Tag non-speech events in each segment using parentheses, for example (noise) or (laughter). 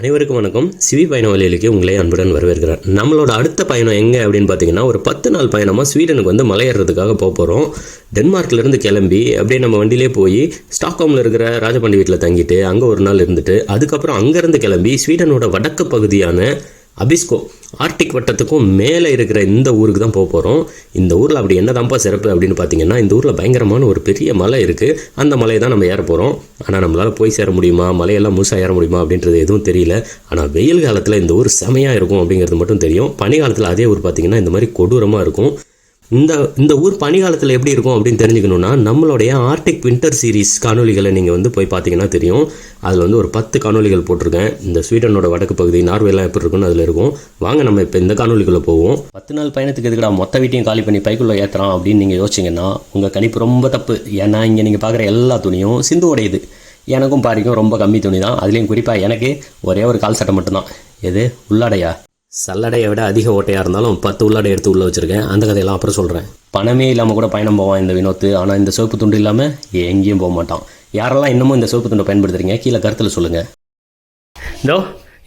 அனைவருக்கும் வணக்கம். சிவி பயண வழியிலுக்கு உங்களை அன்புடன் வரவேற்கிறேன் நம்மளோட அடுத்த பயணம் எங்கே அப்படின்னு பார்த்தீங்கன்னா ஒரு பத்து நாள் பயணமாக ஸ்வீடனுக்கு வந்து மலையேறதுக்காக போக போகிறோம் டென்மார்க்லேருந்து கிளம்பி அப்படியே நம்ம வண்டியிலே போய் ஸ்டாக்ஹோமில் இருக்கிற ராஜபாண்டி வீட்டில் தங்கிட்டு அங்கே ஒரு நாள் இருந்துட்டு அதுக்கப்புறம் அங்கேருந்து கிளம்பி ஸ்வீடனோட வடக்கு பகுதியான அபிஸ்கோ ஆர்டிக் வட்டத்துக்கும் மேலே இருக்கிற இந்த ஊருக்கு தான் போக போகிறோம் இந்த ஊரில் அப்படி என்னதான்ப்பா சிறப்பு அப்படின்னு பார்த்தீங்கன்னா இந்த ஊரில் பயங்கரமான ஒரு பெரிய மலை இருக்குது அந்த மலையை தான் நம்ம ஏற போகிறோம் ஆனால் நம்மளால் போய் சேர முடியுமா? மலையெல்லாம் முழுசாக ஏற முடியுமா? அப்படின்றது எதுவும் தெரியல. ஆனால் வெயில் காலத்தில் இந்த ஊர் செமையாக இருக்கும் அப்படிங்கிறது மட்டும் தெரியும். பனி காலத்தில் அதே ஊர் பார்த்திங்கன்னா இந்த மாதிரி கொடூரமாக இருக்கும். இந்த இந்த ஊர் பனிகாலத்தில் எப்படி இருக்கும் அப்படின்னு தெரிஞ்சுக்கணுன்னா நம்மளுடைய ஆர்டிக் வின்டர் சீரிஸ் காணொலிகளை நீங்கள் வந்து போய் பார்த்தீங்கன்னா தெரியும். அதில் வந்து ஒரு பத்து காணொலிகள் போட்டிருக்கேன். இந்த ஸ்வீடனோட வடக்கு பகுதி நார்வேலாம் எப்படி இருக்குன்னு அதில் இருக்கும். வாங்க நம்ம இப்போ இந்த காணொலிக்குள்ளே போவோம். பத்து நாள் பயணத்துக்கு எதுக்கடா மொத்த வீட்டையும் காலி பண்ணி பைக்குள்ளே ஏற்றுறான் அப்படின்னு நீங்கள் யோசிச்சிங்கன்னா உங்கள் கணிப்பு ரொம்ப தப்பு. ஏன்னா இங்கே நீங்கள் பார்க்குற எல்லா துணியும் சிந்து உடையுது எனக்கும் பாரிக்கும் ரொம்ப கம்மி துணி தான். அதுலேயும் குறிப்பாக எனக்கு ஒரே ஒரு கால் சட்டை மட்டும்தான். எது? உள்ளாடையா? சல்லடையை விட அதிக ஓட்டையாக இருந்தாலும் பத்து உள்ளாடை எடுத்து உள்ளே வச்சுருக்கேன். அந்த கதையெல்லாம் அப்புறம் சொல்கிறேன் பணமே இல்லாமல் கூட பயணம் போவான் இந்த வினோத்து. ஆனால் இந்த சிவப்பு துண்டு இல்லாமல் எங்கேயும் போக மாட்டான். யாரெல்லாம் இன்னமும் இந்த சிவப்பு துண்டை பயன்படுத்துறீங்க? கீழே கருத்தில் சொல்லுங்கள் இதோ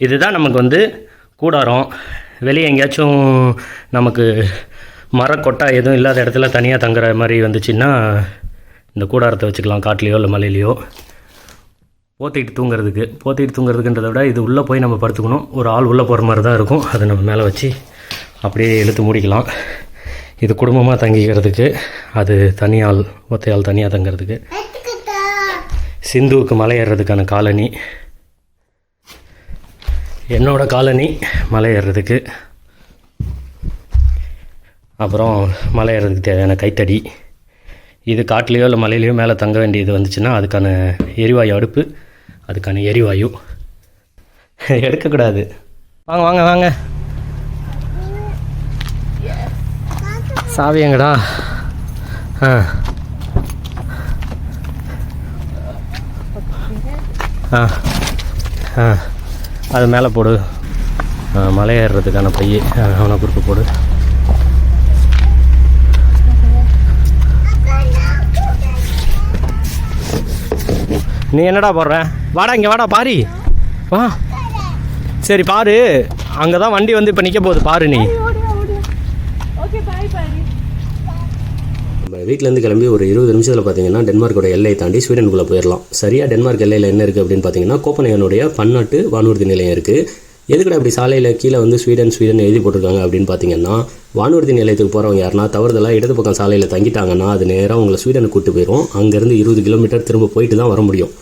இதுதான் நமக்கு வந்து கூடாரம். வெளியே எங்கேயாச்சும் நமக்கு மரக்கொட்டா எதுவும் இல்லாத இடத்துல தனியாக தங்குற மாதிரி வந்துச்சுன்னா இந்த கூடாரத்தை வச்சுக்கலாம். காட்டுலேயோ இல்லை மலையிலையோ. போத்திட்டு தூங்குறதுக்கு. போத்திட்டு தூங்குறதுக்குன்றத விட இது உள்ளே போய் நம்ம படுத்துக்கணும். ஒரு ஆள் உள்ளே போகிற மாதிரி தான் இருக்கும். அதை நம்ம மேலே வச்சு அப்படியே இழுத்து மூடிக்கலாம். இது குடும்பமாக தங்கிக்கிறதுக்கு அது தனியாள் ஒத்தையாள் தனியாக தங்குறதுக்கு. சிந்துவுக்கு மலை ஏறுறதுக்கான காலனி. என்னோடய காலனி மலை ஏறுறதுக்கு அப்புறம் மலை ஏறுறதுக்கு தேவையான கைத்தடி. இது காட்டிலையோ இல்லை மலையிலையோ மேலே தங்க வேண்டியது வந்துச்சுன்னா அதுக்கான எரிவாயு அடுப்பு அதுக்கான எரிவாயு. (laughs) எடுக்கக்கூடாது. வாங்க வாங்க வாங்க. சாவி எங்கடா? ஆ. ஆ ஆ. அது மேலே போடு. மலை ஏறுறதுக்கான பைய. அவனை குறுக்கு போடு. நீ என்னடா போடுற? வாடா இங்கே வாடா பாரி. வா. சரி பாரு. அங்கே தான் வண்டி வந்து இப்போ நிற்க போகுது பாரு நீ. நம்ம வீட்டிலேருந்து கிளம்பி ஒரு இருபது நிமிஷத்தில் பார்த்தீங்கன்னா டென்மார்க்கோட எல்லையை தாண்டி ஸ்வீடனுக்குள்ளே போயிடலாம். சரியாக டென்மார்க் எல்லையில் என்ன இருக்குது அப்படின்னு பார்த்தீங்கன்னா கோப்பனையனுடைய பன்னாட்டு வானூர்தி நிலையம் இருக்குது எதுக்கடா அப்படி சாலையில் கீழே வந்து ஸ்வீடன் ஸ்வீடன் எழுதி போட்டிருக்காங்க அப்படின்னு பார்த்தீங்கன்னா வானூர்தி நிலையத்துக்கு போகிறவங்க யாருன்னா தவறுதலாக இடது பக்கம் சாலையில் தங்கிட்டாங்கன்னா அது நேராக உங்களை ஸ்வீடனுக்கு கூட்டு போயிடும் அங்கேருந்து இருபது கிலோமீட்டர் திரும்ப போயிட்டு தான் வர முடியும்.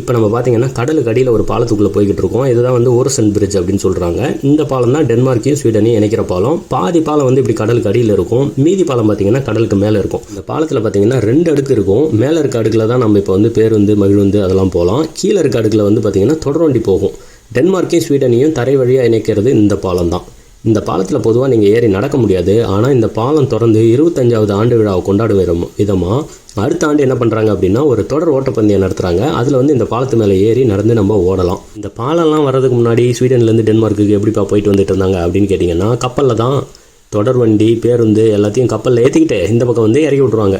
இப்போ நம்ம பார்த்தீங்கன்னா கடலுக்கு அடியில் ஒரு பாலத்துக்குள்ளே போய்கிட்டு இருக்கோம். இதுதான் வந்து ஓரசன் பிரிட்ஜ் அப்படின்னு சொல்கிறாங்க இந்த பாலம் தான் டென்மார்க்கையும் ஸ்வீடனையும் இணைக்கிற பாலம். பாதி பாலம் வந்து இப்படி கடலுக்கு அடியில் இருக்கும். மீதி பாலம் பார்த்தீங்கன்னா கடலுக்கு மேலே இருக்கும். இந்த பாலத்தில் பார்த்தீங்கன்னா ரெண்டு அடுக்கு இருக்கும். மேலே இருக்க அடுக்கில் தான் நம்ம இப்போ வந்து பேருந்து மகிழ்ந்து அதெல்லாம் போகலாம் கீழே இருக்க அடுக்கில் வந்து பார்த்தீங்கன்னா தொடர்வண்டி போகும். டென்மார்க்கையும் ஸ்வீடனையும் தரை வழியாக இணைக்கிறது இந்த பாலம் தான். இந்த பாலத்தில் பொதுவாக நீங்கள் ஏறி நடக்க முடியாது. ஆனால் இந்த பாலம் திறந்து இருபத்தஞ்சாவது ஆண்டு விழாவை கொண்டாடும் விதமாக அடுத்த ஆண்டு என்ன பண்ணுறாங்க அப்படின்னா ஒரு தொடர் ஓட்டப்பந்தயம் நடத்துகிறாங்க அதில் வந்து இந்த பாலத்து மேலே ஏறி நடந்து நம்ம ஓடலாம். இந்த பாலம்லாம் வர்றதுக்கு முன்னாடி ஸ்வீடன்லேருந்து டென்மார்க்குக்கு எப்படிப்பா போயிட்டு வந்துட்டு இருந்தாங்க அப்படின்னு கேட்டிங்கன்னா கப்பலில் தான் தொடர் வண்டி பேருந்து எல்லாத்தையும் கப்பலில் ஏற்றிக்கிட்டு இந்த பக்கம் வந்து இறக்கி விட்ருவாங்க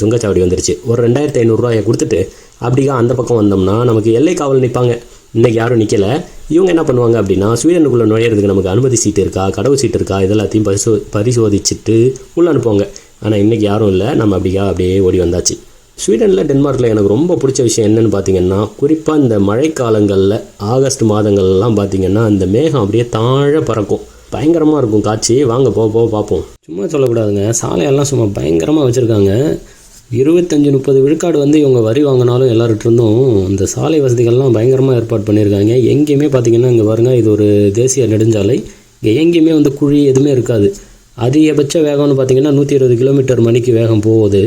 சுங்கச்சாவடி வந்துருச்சு. ஒரு ரெண்டாயிரத்தி ஐநூறுரூவாயை கொடுத்துட்டு அப்படிக்கா அந்த பக்கம் வந்தோம்னா நமக்கு எல்லை காவல் நிற்பாங்க இன்றைக்கி யாரும் நிற்கலை இவங்க என்ன பண்ணுவாங்க அப்படின்னா ஸ்வீடனுக்குள்ளே நுழையிறதுக்கு நமக்கு அனுமதி சீட்டு இருக்கா கடவு சீட்டு இருக்கா இதெல்லாத்தையும் பரிசோ பரிசோதிச்சுட்டு உள்ளே அனுப்புவாங்க. ஆனால் இன்றைக்கி யாரும் இல்லை. நம்ம அப்படியா அப்படியே ஓடி வந்தாச்சு. ஸ்வீடனில் டென்மார்க்கில் எனக்கு ரொம்ப பிடிச்ச விஷயம் என்னன்னு பார்த்தீங்கன்னா குறிப்பாக இந்த மழைக்காலங்களில் ஆகஸ்ட் மாதங்கள்லாம் பார்த்தீங்கன்னா அந்த மேகம் அப்படியே தாழ பறக்கும். பயங்கரமாக இருக்கும். காட்சி. வாங்க போக போக பார்ப்போம் சும்மா சொல்லக்கூடாதுங்க. சாலையெல்லாம் சும்மா பயங்கரமாக வச்சுருக்காங்க. இருபத்தஞ்சி முப்பது விழுக்காடு வந்து இவங்க வரி வாங்கினாலும் எல்லார்கிட்ட இருந்தும் இந்த சாலை வசதிகள்லாம் பயங்கரமாக ஏற்பாடு பண்ணியிருக்காங்க. எங்கேயுமே பார்த்தீங்கன்னா இங்கே பாருங்கள் இது ஒரு தேசிய நெடுஞ்சாலை. இங்கே எங்கேயுமே வந்து குழி எதுவுமே இருக்காது. அதிகபட்ச வேகம்னு பார்த்தீங்கன்னா நூற்றி இருபது கிலோமீட்டர் மணிக்கு வேகம் போகுது.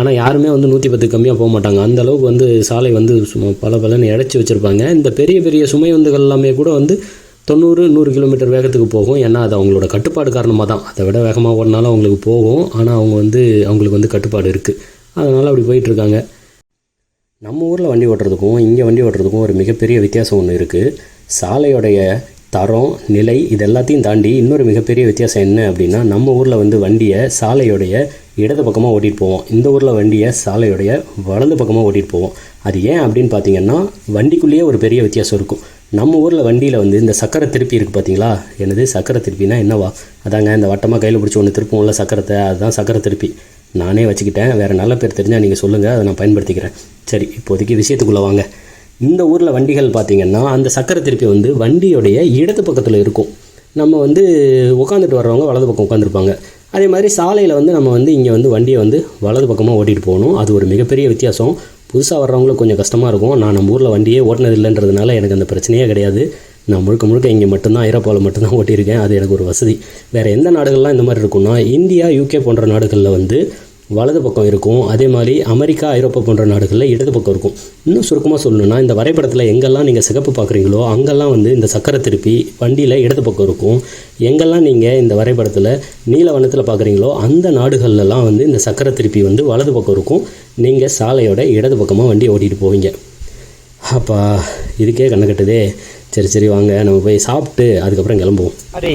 ஆனால் யாருமே வந்து நூற்றி பத்து கம்மியாக போக மாட்டாங்க. அந்த அளவுக்கு வந்து சாலை வந்து சும்மா பல பலன்னு இடைச்சி வச்சுருப்பாங்க. இந்த பெரிய பெரிய சுமை வந்துகள் எல்லாமே கூட வந்து தொண்ணூறு நூறு கிலோமீட்டர் வேகத்துக்கு போகும். ஏன்னா அது அவங்களோட கட்டுப்பாடு காரணமாக தான் அதை விட வேகமாக ஓடினாலும் அவங்களுக்கு போகும். ஆனால் அவங்க வந்து அவங்களுக்கு வந்து கட்டுப்பாடு இருக்குது அதனால் அப்படி போயிட்டுருக்காங்க. நம்ம ஊரில் வண்டி ஓட்டுறதுக்கும் இங்கே வண்டி ஓட்டுறதுக்கும் ஒரு மிகப்பெரிய வித்தியாசம் ஒன்று இருக்குது சாலையோடைய தரம் நிலை இது எல்லாத்தையும் தாண்டி இன்னொரு மிகப்பெரிய வித்தியாசம் என்ன அப்படின்னா நம்ம ஊரில் வந்து வண்டியை சாலையோடைய இடது பக்கமாக ஓட்டிகிட்டு போவோம். இந்த ஊரில் வண்டியை சாலையோடைய வலது பக்கமாக ஓட்டிகிட்டு போவோம். அது ஏன் அப்படின்னு பார்த்தீங்கன்னா வண்டிக்குள்ளேயே ஒரு பெரிய வித்தியாசம் இருக்கும். நம்ம ஊரில் வண்டியில் வந்து இந்த சக்கரை திருப்பி இருக்குது பார்த்தீங்களா என்னது? சக்கரை திருப்பினா என்னவா? அதாங்க இந்த வட்டமாக கையில் பிடிச்சி ஒன்று திருப்போம்ல சக்கரத்தை அதுதான் சக்கரை திருப்பி. நானே வச்சுக்கிட்டேன். வேறு நல்ல பேர் தெரிஞ்சால் நீங்கள் சொல்லுங்கள் அதை நான் பயன்படுத்திக்கிறேன். சரி இப்போதைக்கு விஷயத்துக்குள்ளே வாங்க. இந்த ஊரில் வண்டிகள் பார்த்திங்கன்னா அந்த சக்கரை திருப்பி வந்து வண்டியோடைய இடது பக்கத்தில் இருக்கும். நம்ம வந்து உட்காந்துட்டு வர்றவங்க வலது பக்கம் உட்காந்துருப்பாங்க அதே மாதிரி சாலையில் வந்து நம்ம வந்து இங்கே வந்து வண்டியை வந்து வலது பக்கமாக ஓட்டிகிட்டு போகணும். அது ஒரு மிகப்பெரிய வித்தியாசம். புதுசாக வர்றவங்களுக்கு கொஞ்சம் கஷ்டமாக இருக்கும். நான் நம்ம ஊரில் வண்டியே ஓட்டினது இல்லைன்றதுனால எனக்கு அந்த பிரச்சனையே கிடையாது. நான் முழுக்க முழுக்க இங்கே மட்டும்தான் ஐரோப்பாவில் மட்டும்தான் ஓட்டியிருக்கேன். அது எனக்கு ஒரு வசதி. வேறு எந்த நாடுகள்லாம் இந்த மாதிரி இருக்கும்னா இந்தியா யூகே போன்ற நாடுகளில் வந்து வலது பக்கம் இருக்கும். அதே மாதிரி அமெரிக்கா ஐரோப்பா போன்ற நாடுகளில் இடது பக்கம் இருக்கும். இன்னும் சுருக்கமாக சொல்லணும்னா இந்த வரைபடத்தில் எங்கெல்லாம் நீங்கள் சிகப்பு பார்க்குறீங்களோ அங்கெல்லாம் வந்து இந்த சக்கரை திருப்பி வண்டியில் இடது பக்கம் இருக்கும். எங்கெல்லாம் நீங்கள் இந்த வரைபடத்தில் நீல வண்ணத்தில் பார்க்குறீங்களோ அந்த நாடுகள்லாம் வந்து இந்த சக்கரை திருப்பி வந்து வலது பக்கம் இருக்கும். நீங்கள் சாலையோட இடது பக்கமாக வண்டி ஓட்டிகிட்டு போவீங்க. அப்பா இதுக்கே கண்ணு கட்டுதே. சரி சரி வாங்க நம்ம போய் சாப்பிட்டு அதுக்கப்புறம் கிளம்புவோம். அரே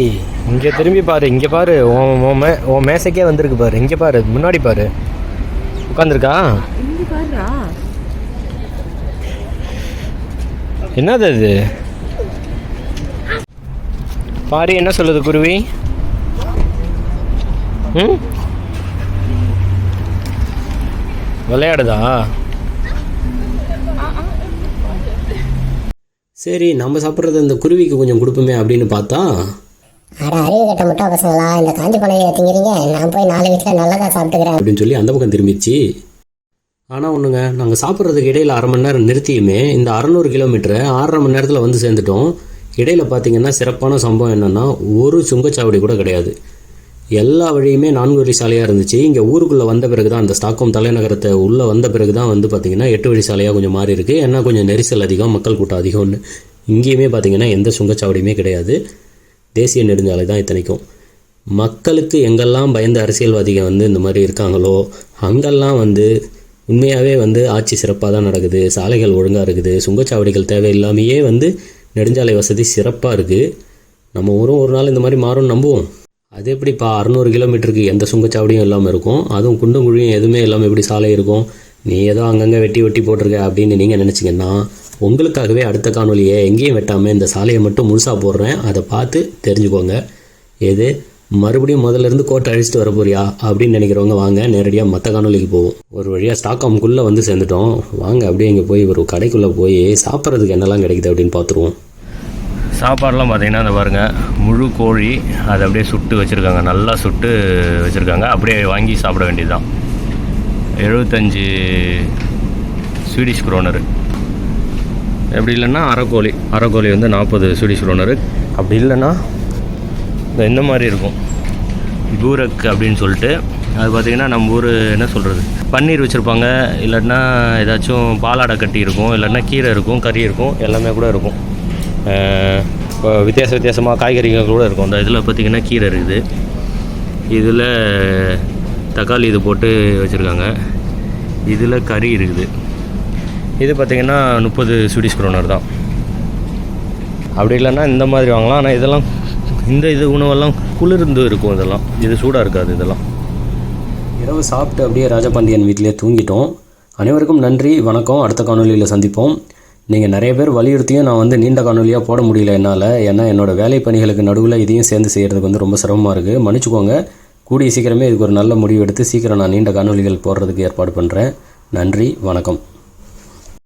இங்கே திரும்பி பாரு இங்கே பாரு உன் மேசைக்கே வந்திருக்கு பாரு இங்கே பாரு முன்னாடி பாரு. உட்காந்துருக்கா என்னது அது? பாரு என்ன சொல்லுது குருவி? ம்? விளையாடுதா? சரி நம்ம சாப்பிட்றது இந்த குருவிக்கு கொஞ்சம் கொடுப்போமே அப்படின்னு பார்த்தா? அட அறிவு கட்ட முட்டா பசங்களா இந்த காஞ்சி பணம் திங்கிறீங்க. நான் போய் நாலு வீட்டில் நல்லதா சாப்பிட்டுக்கிறேன். அப்படின்னு சொல்லி அந்த பக்கம் திரும்பிச்சு. ஆனால் ஒன்றுங்க நாங்கள் சாப்பிட்றதுக்கு இடையில அரை மணி நேரம் நிறுத்தியுமே இந்த அறநூறு கிலோமீட்டரை ஆறரை மணி நேரத்தில் வந்து சேர்ந்துட்டோம். இடையில பார்த்தீங்கன்னா சிறப்பான சம்பவம் என்னென்னா ஒரு சுங்கச்சாவடி கூட கிடையாது. எல்லா வழியுமே நான்கு வழி சாலையாக இருந்துச்சு. இங்கே ஊருக்குள்ளே வந்த பிறகு தான் அந்த ஸ்டாக்ஹோம் தலைநகரத்தை உள்ளே வந்த பிறகு தான் வந்து பார்த்திங்கன்னா எட்டு வழி சாலையாக கொஞ்சம் மாறி இருக்கு. ஏன்னா கொஞ்சம் நெரிசல் அதிகம் மக்கள் கூட்டம் அதிகம்னு. இங்கேயுமே பார்த்தீங்கன்னா எந்த சுங்கச்சாவடியுமே கிடையாது. தேசிய நெடுஞ்சாலை தான் இத்தனைக்கும். மக்களுக்கு எங்கெல்லாம் பயந்த அரசியல்வாதிகள் வந்து இந்த மாதிரி இருக்காங்களோ அங்கெல்லாம் வந்து உண்மையாகவே வந்து ஆட்சி சிறப்பாக தான் நடக்குது. சாலைகள் ஒழுங்காக இருக்குது. சுங்கச்சாவடிகள் தேவையில்லாமையே வந்து நெடுஞ்சாலை வசதி சிறப்பாக இருக்குது நம்ம ஊரும் ஒரு நாள் இந்த மாதிரி மாறும்னு நம்புவோம். அது எப்படிப்பா அறநூறு கிலோமீட்டருக்கு எந்த சுங்கச்சாவடியும் இல்லாமல் இருக்கும்? அதுவும் குண்டும் குழியும் எதுவுமே இல்லாமல் எப்படி சாலை இருக்கும்? நீ ஏதோ அங்கங்கே வெட்டி வெட்டி போட்டிருக்க அப்படின்னு நீங்கள் நினச்சிங்கன்னா உங்களுக்காகவே அடுத்த காணொலியை எங்கேயும் வெட்டாமல் இந்த சாலையை மட்டும் முழுசாக போடுறேன். அதை பார்த்து தெரிஞ்சுக்கோங்க. எது? மறுபடியும் முதல்ல இருந்து கோட்டை அழிச்சிட்டு வர போறியா? அப்படின்னு நினைக்கிறவங்க வாங்க நேரடியாக மற்ற காணொலிக்கு போவோம். ஒரு வழியாக ஸ்டாக்ஹாம்குள்ளே வந்து சேர்ந்துட்டோம். வாங்க அப்படியே இங்கே போய் ஒரு கடைக்குள்ளே போய் சாப்பிட்றதுக்கு என்னெல்லாம் கிடைக்குது அப்படின்னு பார்த்துருவோம். சாப்பாடெலாம் பார்த்தீங்கன்னா அந்த பாருங்கள் முழு கோழி அதை அப்படியே சுட்டு வச்சுருக்காங்க. நல்லா சுட்டு வச்சுருக்காங்க. அப்படியே வாங்கி சாப்பிட வேண்டியதுதான். எழுபத்தஞ்சு ஸ்வீடிஷ் குரோனரு எப்படி இல்லைன்னா அரைக்கோழி அரைக்கோழி வந்து நாற்பது ஸ்வீடிஷ் குரோனரு அப்படி இல்லைன்னா இந்த இந்த மாதிரி இருக்கும். பூரக் அப்படின்னு சொல்லிட்டு அது பார்த்திங்கன்னா நம்ம ஊர் என்ன சொல்கிறது பன்னீர் வச்சுருப்பாங்க. இல்லைன்னா ஏதாச்சும் பாலாடை கட்டி இருக்கும். இல்லைன்னா கீரை இருக்கும் கறி இருக்கும். எல்லாமே கூட இருக்கும். வித்தியாச வித்தியாசமாக காய்கறிகள் கூட இருக்கும். அந்த இதில் பார்த்திங்கன்னா கீரை இருக்குது. இதில் தக்காளி இது போட்டு வச்சுருக்காங்க. இதில் கறி இருக்குது. இது பார்த்திங்கன்னா முப்பது ஸ்வீடிஷ் குரோனர் தான். அப்படி இல்லைன்னா இந்த மாதிரி வாங்கலாம். ஆனால் இதெல்லாம் இந்த இது உணவெல்லாம் குளிர்ந்து இருக்கும் இதெல்லாம். இது சூடாக இருக்காது இதெல்லாம். இரவு சாப்பிட்டு அப்படியே ராஜபாண்டியன் வீட்டிலே தூங்கிட்டோம். அனைவருக்கும் நன்றி வணக்கம். அடுத்த காணொலியில் சந்திப்போம். நீங்கள் நிறைய பேர் வலியுறுத்தியும் நான் வந்து நீண்ட காணொலியாக போட முடியல என்னால். ஏன்னா என்னோட வேலை பணிகளுக்கு நடுவில் இதையும் சேர்ந்து செய்கிறதுக்கு வந்து ரொம்ப சிரமமாக இருக்குது மன்னிச்சுக்கோங்க. கூடிய சீக்கிரமே இதுக்கு ஒரு நல்ல முடிவு எடுத்து சீக்கிரம் நான் நீண்ட காணொலிகள் போடுறதுக்கு ஏற்பாடு பண்ணுறேன் நன்றி வணக்கம்.